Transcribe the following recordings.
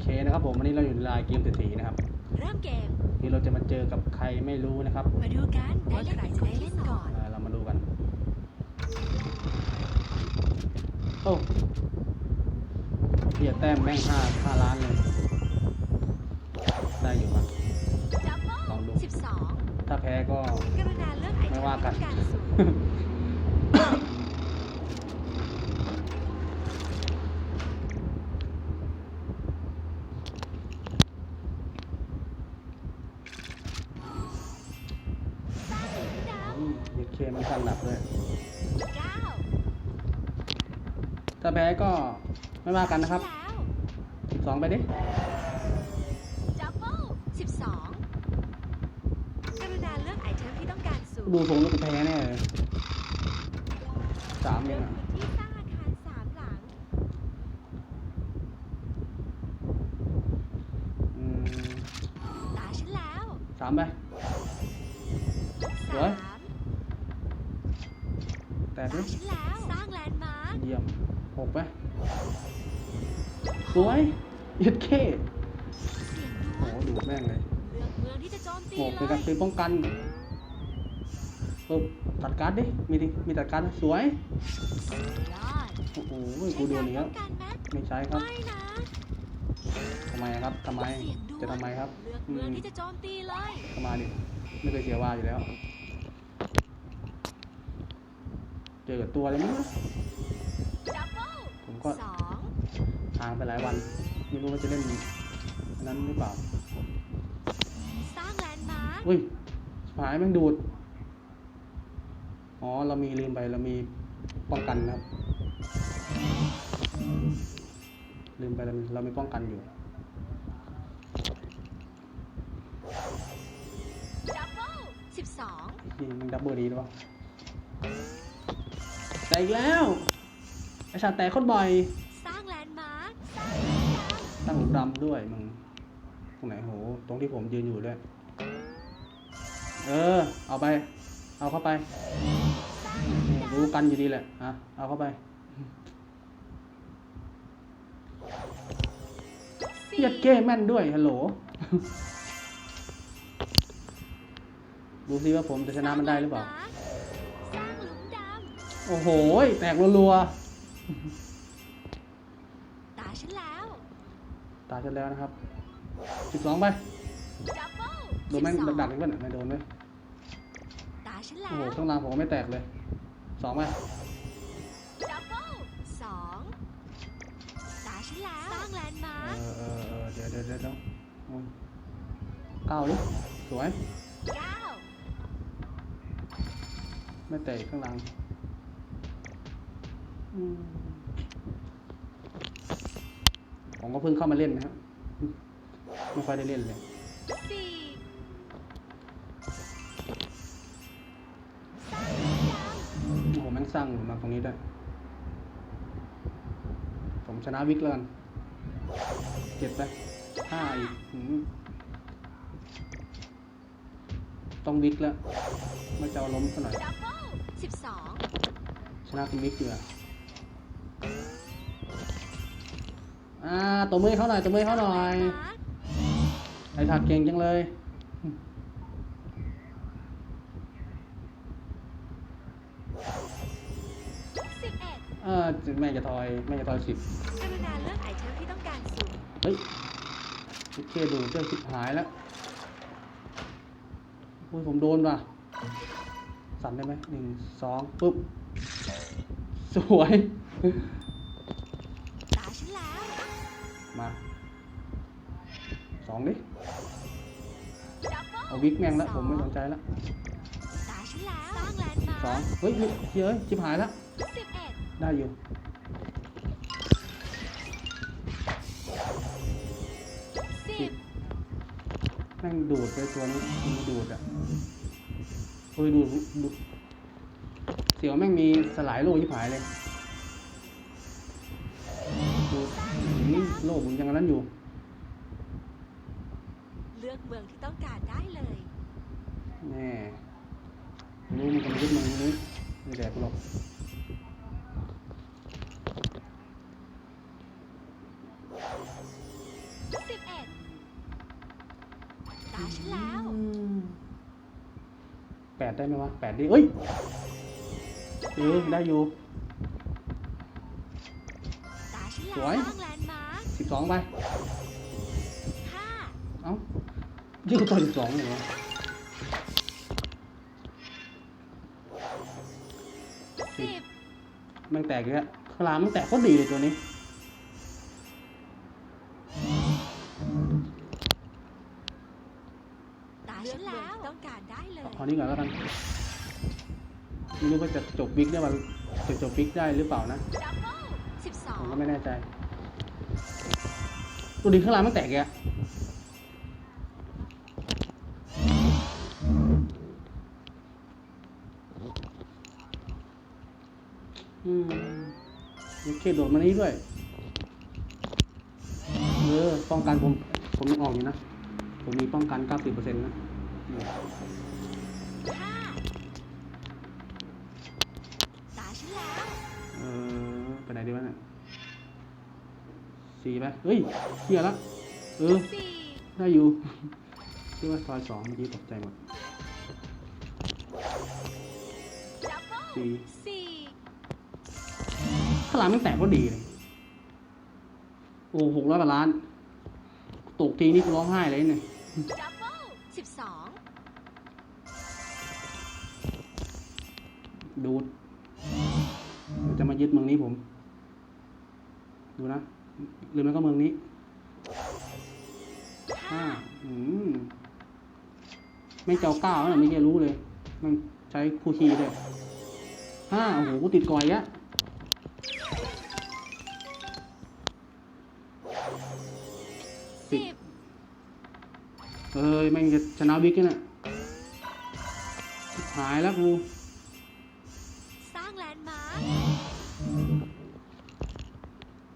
เคนะครับผมวันนี้เราอยู่ในลายเกมเศรษฐีนะครับเริ่มเกม ที่เราจะมาเจอกับใครไม่รู้นะครับมาดูกันว่าใครจะได้เล่นก่อนอ่าเรามาดูกันโอ้เพียแต้มแม่งห้าห้าล้านเลยได้อยู่มั้งดับเบิลองดูลสิบสองถ้าแพ้ก็ กรุณาเลือกไอเทไม่มว่ากันที่ต้องการสูงสร้างหลุมด อืม เเคมันกันหนักเลยำเก้าถ้าแพ้ก็ไม่ว่ากันนะครับแล้วสิบสองไปดิดับเบิลสิบสองกรุณาเลือกไอเทมที่ต้องการสูงดูทรงลูกแพ้แน่เลยสามเอเลือกงอะพื้นที่สร้างอาคารสามหลังอืมตาฉันแล้วสามไป หกไปสวยเย็ดเคเสียงดโอ้วโหงดูดแม่งเลยเลือกเมืองที่จะโจมตีโอ้เลเป็นการยซื้อป้องกันปึ๊บตัดการ์ดดิ มีดิ มีตัดการ์ดสวยยอดโอ้โหกูโดนอีกแล้วใช้การป้องกันไหมไม่ใช้ครับ ไม่นะทำไมครับ ทำไม เสียงดวงจะทำไมครับเลือกอืเมืองมที่จะโจมตีเลยเข้ามาดิ ไม่เคยเสียว่าอยู่แล้ว เจอกับตัวเลยมั้งดับเบิลผม ก็สองห่างไปหลายวัน ไม่รู้ว่าจะเล่นอันนั้นหรือเปล่าสร้างแลนด์มาร์คอุ้ยหายแม่งดูด อ๋อ เรามีลืมไป เรามีป้องกันนะครับ ลืมไปเรามีเรามีป้องกันอยู่ดับเบิลสิบสองยิงมันดับเบิลดีหรือเปล่าแต่อีกแล้วไอ ชาแต่โคนบ่อยสร้างแลนด์มาร์คตั้งหลุมดำด้วยมึงตรงไหนโห ตรงที่ผมยืนอยู่ด้วยเออ เอาไป เอาเข้าไปนี่รู้กันอยู่ดีแหละอะเอาเข้าไปสี่เยัดเก้แม่นด้วย ฮัลโหล ดูซิว่าผมจะชนะมันได้หรือเปล่า สร้างหลุมดโอ้โห แตกรัวำ ตาฉันแล้วๆตายฉันแล้วนะครับสิบสองไป ดับเบิลโดนแม่งสิบสองดักๆอีกป่ะเนี่ยไม่โดนไหมตาฉันแล้โอ้โหว ข้างล่างผมก็ไม่แตกเลยสองไปดับเบิลสองตาฉันแล้ว สร้างแลนด์มาเอร์คอเออเออเดี๋ยวเดี๋ยวเดี๋ยวเดี๋ยวโอ้ยเก้าดิสวย เก้าไม่แตกข้างหลังอืม ผมก็เพิ่งเข้ามาเล่นนะครับไม่ค่อยได้เล่นเลยสี่สร้างหลุมดโอ้โหแม่งสร้างมาตรงนี้ด้วยผมชนะวิกแล้วกันเจ็ดไปห้าอีกหืมต้องวิกแล้วไม่จะเอาล้มซะหน่อยำดับเบิลสิบสองชนะคุณวิกดีกว่ อ่าตัวมือให้เขาหน่อยตัวมือให้เขาหน่อยไอ้ถักเก่งจังเลย สิบเอ็ดเออแม่จะทอยแม่จะทอยสิบกรุณาเลือกไอเทมที่ต้องการสูงเฮ้ยโอเคดูเจ้าสิบหายแล้วอุ้ยผมโดนว่ะ สั่นได้ไหมหนึ่งสองปุ๊บ สวย มาสองดิ เอาวิกแม่งแล้วผมไม่สนใจแล้วสองเฮ้ยเฮ้ยจิบหายแล้วได้อยู่สิบแม่งดูดเลยตัวนี้ดูดอะเฮ้ยดูดดูเสียวแม่งมีสลายโลชิบหายเลย อื้อโลผมยังอันนั้นอยู่ เลือกเมืองที่ต้องการได้เลยแน่ไม่รู้มันจะมายึดเมืองนี้ไม่แดกกูหรอกสิบเอ็ดตาฉันแล้วอืมแปดได้ไหมวะแปดดิเอ้ยเออได้อยู่ ตาฉันสแล้ววยสร้างแลนด์มาร์ค สิบสองไปห้าเอ้ายืดตัวสิบสองเลยวะสิบแมันแตกอีกแล้วคลามมันแตกโคตรดีเลยตัวนี้ตาฉันแล้วต้องการได้เลยเอานี้ก่อนแล้วกันไม่รู้ว่าจะจบวิกได้วันจะจบวิกได้หรือเปล่านะดับเบิลสิบสอผงมก็ไม่แน่ใจ ตัวดีข้างล่างมันแตกแกอืมมีเคโดดมานี้ด้วย เออ ป้องกันผม ผมยังออกอยู่นะ ผมมีป้องกัน 90%นะนี่ห้าตาฉันแล้วเออไปไหนดีวะเนี่ย สี่ไปเฮ้ยเฮียละเออสี่ได้อยู่คิดว่าซอยสองเมื่อกี้ตกใจหมดดับเบิลสี่สี่ข้างหลังมันแตกก็ดีเลย โอ้หกร้อยกว่าล้าน ตกทีนี่กูร้องไห้เลยเนี่ยดับเบิลสิบสองดูดมันจะมายึดเมืองนี้ผม ดูนะ หรือมันก็เมืองนี้ห้าอืมไม่เจ้าเก้าเนี่ยไม่ใช่รู้เลย มันใช้คู่คีด้วยห้าโอ้โหกูติดก่อยอะสิบเอ้ยแม่งจะชนะบิ๊กเนี่ยหายแล้วกู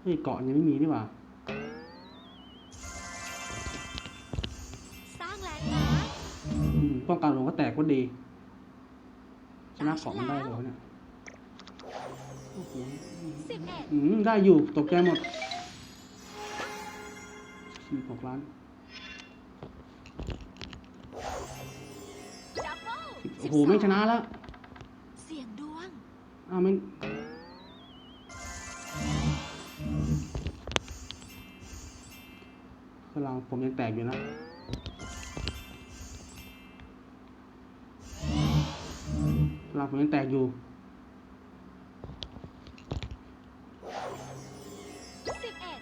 เฮ้ยเกาะยังไม่มีนี่หว่าสร้างแลนด์มาร์คอืมป้องกันหลวงก็แตกก็ดีชนะเกาะมันได้เลยวะเนี่ยโอ้โหสิบเอ็ดอืมได้อยู่ตกใจหมดสี่หกล้านดับเบิลโอ้โหไม่ชนะแล้วเสียงดวงอ้าวไม่ พลังผมยังแตกอยู่นะพลังผมยังแตกอยู่สิบเอ็ด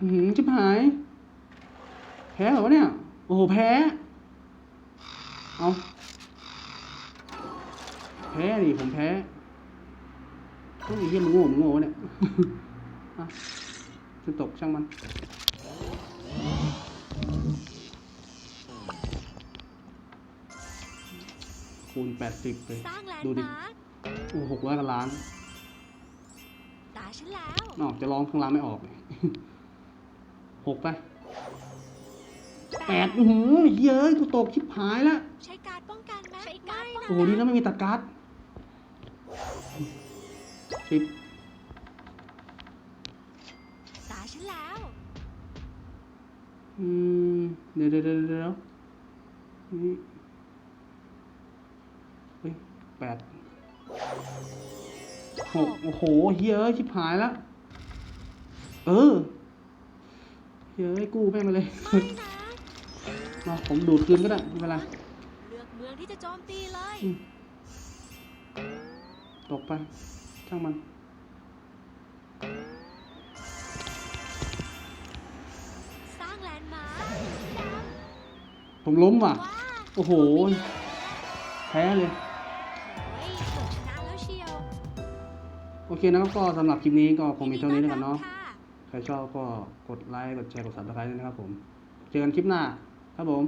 อือหือชิบหาย แพ้เหรอวะเนี่ย โอ้โห แพ้ เอาแพ้ดิผมแพ้โอ้ยเยี่ยมงโง่มึงโง่วะเนี่ยอะจะตกช่างมัน คูณแปดสิบเลย สร้างแลนดูด์ดิมาร์คโอ้หกร้อยกว่าล้านตาฉันแล้วออกจะร้องข้างล่างไม่ออกเลย หกไปแปดอื้อหือเย้ยกูตกชิบหายแล้ว ใช้การดป้องกันไหมใช้การดป้องโอ้โหดีนะไม่มีตัดการ์ดสิบตาฉันแล้ว อืม เดี๋ยวเดี๋ยวเดี๋ยวเดี๋ยวนี่เฮ้ย แปดหกโอ้โหเฮ้ยชิบหายแล้วเออเฮ้ยกู้แม่งมาเลย ไม่นะ มาผมดูดคืนก็ได้ไม่เป็นไรเลือกเมืองที่จะโจมตีเลยอืมตกไป ช่างมัน สร้างแลนด์มาร์คดผมล้มว่ะำว้าโอ้โห แพ้เลย โอเคนะครับก็สำหรับคลิปนี้ก็คงมีเท่านี้แล้วกันเนาะยิดีต้อรับค่ใครชอบก็กดไลค์กดแชร์กด subscribe ด้วยนะครับผม เจอกันคลิปหน้าครับผม